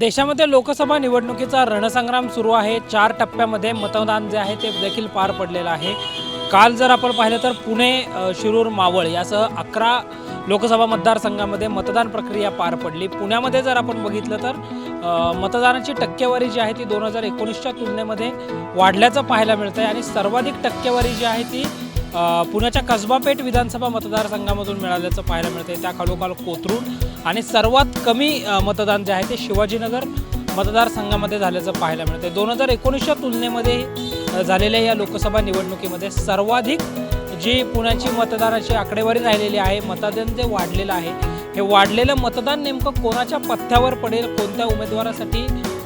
देशामध्ये लोकसभा निवडणुकीचा रणसंग्राम सुरू आहे. चार टप्प्यामध्ये मतदान जे आहे ते देखील पार पडलेलं आहे. काल जर आपण पाहिलं तर पुणे शिरूर मावळ यासह अकरा लोकसभा मतदारसंघामध्ये मतदान प्रक्रिया पार पडली. पुण्यामध्ये जर आपण बघितलं तर मतदानाची टक्केवारी जी आहे ती दोन हजार एकोणीसच्या तुलनेमध्ये वाढल्याचं पाहायला मिळतं आहे आणि सर्वाधिक टक्केवारी जी आहे ती पुण्याच्या कसबापेठ विधानसभा मतदारसंघामधून मिळाल्याचं पाहायला मिळते त्या खालोखाल कोथरूड आणि सर्वात कमी मतदान जे आहे ते शिवाजीनगर मतदारसंघामध्ये झाल्याचं पाहायला मिळते दोन हजार एकोणीसच्या तुलनेमध्ये झालेल्या या लोकसभा निवडणुकीमध्ये सर्वाधिक जी पुण्याची मतदानाची आकडेवारी राहिलेली आहे मतदान जे वाढलेलं आहे हे वाढलेलं मतदान नेमकं कोणाच्या पथ्यावर पडेल कोणत्या उमेदवारासाठी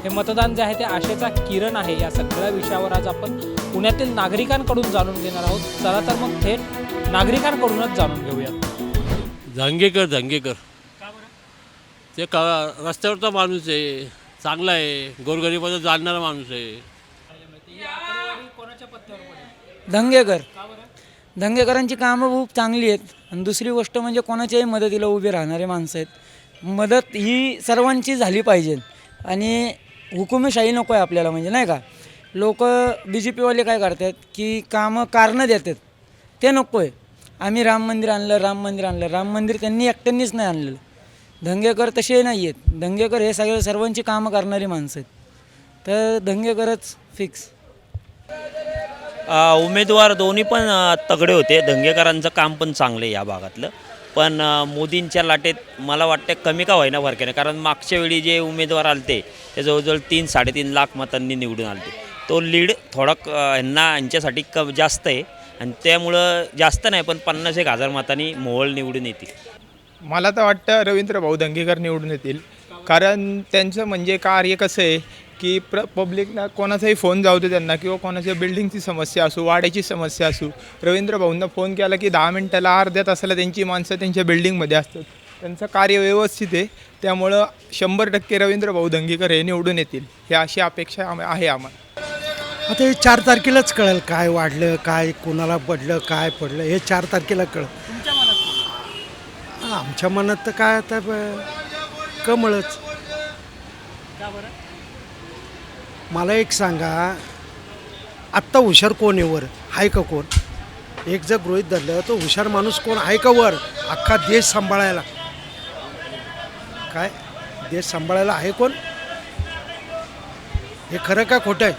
हे मतदान जे आहे ते आशेचा किरण आहे या सगळ्या विषयावर आज आपण पुण्यातील नागरिकांकडून जाणून घेणार आहोत. चला तर मग थेट नागरिकांकडूनच जाणून घेऊयात. जांगेकर जांगेकर. ते का रस्त्यावरचा माणूस आहे. चांगला आहे. गोरगरीबाचा जाणणारा माणूस आहे. धंगेकर धंगेकरांची कामं खूप चांगली आहेत. आणि दुसरी गोष्ट म्हणजे कोणाच्याही मदतीला उभे राहणारे माणसं आहेत. मदत ही सर्वांची झाली पाहिजे. आणि हुकुमशाही नको आहे आपल्याला म्हणजे नाही का? लोक बी जे पीवाले काय करतात की कामं कारणं देतात. ते नको आहे आम्ही राम मंदिर आणलं राम मंदिर आणलं. राम मंदिर त्यांनी एकट्यांनीच नाही आणलेलं. धंगेकर तसे नाही आहेत धंगेकर हे सगळे सर्वांची कामं करणारी माणसं आहेत. तर धंगेकरच फिक्स उमेदवार दोन्ही पण तगडे होते. दंगेकरांचं काम पण चांगलं आहे या भागातलं. पण मोदींच्या लाटेत मला वाटतं कमी का होईना फरक कारण मागच्या वेळी जे उमेदवार आलते ते जवळजवळ तीन साडेतीन लाख मतांनी निवडून आलते. तो लीड थोडा क- यांना यांच्यासाठी क जास्त आहे. आणि त्यामुळं जास्त नाही पण पन्नास एक हजार मतांनी मोहोळ निवडून येतील. मला तर वाटतं रवींद्र भाऊ दंगेकर निवडून येतील. कारण त्यांचं म्हणजे कार्य कसं आहे की प्र पब्लिकना कोणाचाही फोन जाऊ दे त्यांना किंवा कोणाच्या बिल्डिंगची समस्या असू वाड्याची समस्या असू रवींद्र भाऊंना फोन केला की दहा मिनटाला अर्ध्या तासाला त्यांची माणसं त्यांच्या बिल्डिंगमध्ये असतात. त्यांचं कार्य व्यवस्थित आहे. त्यामुळं शंभर टक्के रवींद्र भाऊ दंगेकर हे निवडून येतील. हे अशी अपेक्षा आम- आहे आम्हाला. आता हे चार तारखेलाच कळेल काय वाढलं काय कोणाला पडलं काय पडलं हे चार तारखेला कळेल. आमच्या मनात तर काय आता ब- कमळच. मला एक सांगा आत्ता हुशार कोण आहे वर? आहे का कोण? एक जर गृहित धरलं तर हुशार माणूस कोण आहे का वर? अख्खा देश सांभाळायला. काय? देश सांभाळायला आहे कोण? हे खरं का खोटं आहे?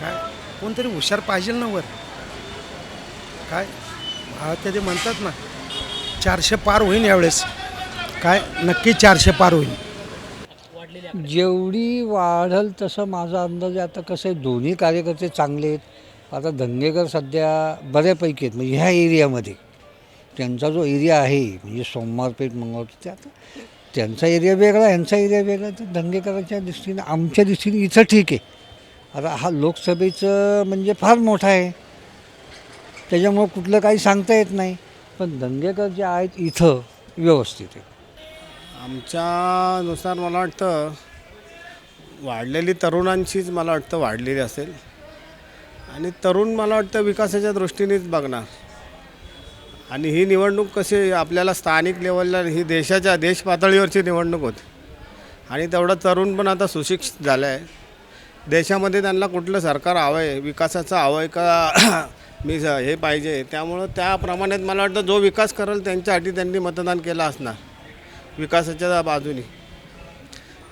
काय? कोणतरी हुशार पाहिजे ना वर? काय? हा ते ते म्हणतात ना. चारशे पार होईन यावेळेस. काय? नक्की चारशे पार होईल. जेवढी वाढल तसं माझा अंदाज आहे आता कसं आहे दोन्ही कार्यकर्ते चांगले आहेत. आता धंगेकर सध्या बऱ्यापैकी आहेत म्हणजे ह्या एरियामध्ये. त्यांचा जो एरिया आहे म्हणजे सोमवारपेठ मंगळवार ते आता त्यांचा एरिया वेगळा ह्यांचा एरिया वेगळा तर धंगेकरांच्या दृष्टीने आमच्या दृष्टीने इथं ठीक आहे. आता हा लोकसभेचं म्हणजे फार मोठा आहे. त्याच्यामुळं कुठलं काही सांगता येत नाही. पण दंगेकर जे आहेत इथं व्यवस्थित आहे. आमच्यानुसार मला वाटतं वाढलेली तरुणांचीच मला वाटतं वाढलेली असेल. आणि तरुण मला वाटतं विकासाच्या दृष्टीनेच बघणार. आणि ही निवडणूक कशी आपल्याला स्थानिक लेवलला ही देशाच्या देश पातळीवरची निवडणूक होती. आणि तेवढा तरुण पण आता सुशिक्षित झाला आहे देशामध्ये त्यांना कुठलं सरकार हवं आहे विकासाचं हवं आहे का? मी हे पाहिजे. त्यामुळं त्याप्रमाणे मला वाटतं जो विकास करेल त्यांच्यासाठी त्यांनी मतदान केलं असणार. विकासाच्या बाजूनी.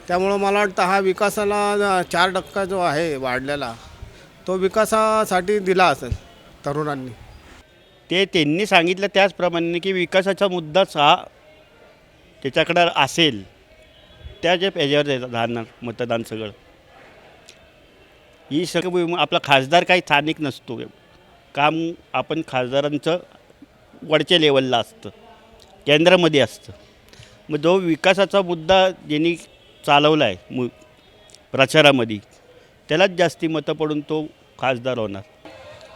त्यामुळं मला वाटतं हा विकासाला चार टक्का जो आहे वाढलेला तो विकासासाठी दिला असेल तरुणांनी. ते त्यांनी सांगितलं त्याचप्रमाणे की विकासाचा मुद्दाच हा त्याच्याकडं असेल त्या जे ह्याच्यावर राहणार मतदान सगळं. ही सगळं आपला खासदार काही स्थानिक नसतो. काम आपण खासदारांचं वरच्या लेवलला असतं केंद्रामध्ये असतं. मग जो विकासाचा मुद्दा ज्यांनी चालवला आहे मु प्रचारामध्ये त्यालाच जास्ती मतं पडून तो खासदार होणार.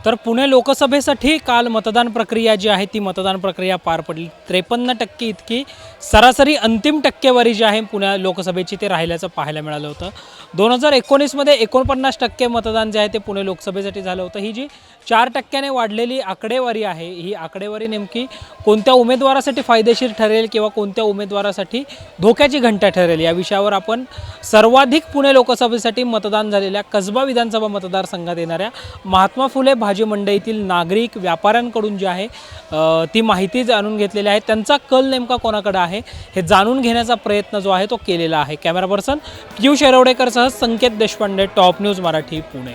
तर पुणे लोकसभेसाठी काल मतदान प्रक्रिया जी आहे ती मतदान प्रक्रिया पार पडली. त्रेपन्न टक्के इतकी सरासरी अंतिम टक्केवारी जी आहे पुण्या लोकसभेची ते राहिल्याचं पाहायला मिळालं होतं. दोन हजार एकोणीसमध्ये एकोणपन्नास टक्के मतदान जे आहे ते पुणे लोकसभेसाठी झालं होतं. ही जी चार टक्क्याने वाढलेली आकडेवारी आहे ही आकडेवारी नेमकी कोणत्या उमेदवारासाठी फायदेशीर ठरेल किंवा कोणत्या उमेदवारासाठी धोक्याची घंटा ठरेल या विषयावर आपण सर्वाधिक पुणे लोकसभेसाठी मतदान झालेल्या कसबा विधानसभा मतदारसंघात येणाऱ्या महात्मा फुले भाजी मंडईतील नागरिक व्यापाऱ्यांकडून जी आहे ती माहिती जाणून घेतलेली आहे. त्यांचा कल नेमका कोणाकडे आहे हे जाणून घेण्याचा प्रयत्न जो आहे तो केलेला आहे. कॅमेरा पर्सन पियुष येरवडेकरसह संकेत देशपांडे टॉप न्यूज मराठी पुणे.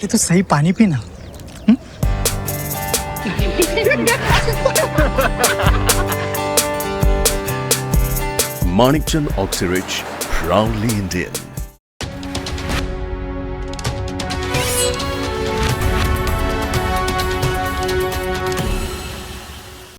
पहले तो सही पानी पीना Manikchand Oxyrich, proudly Indian.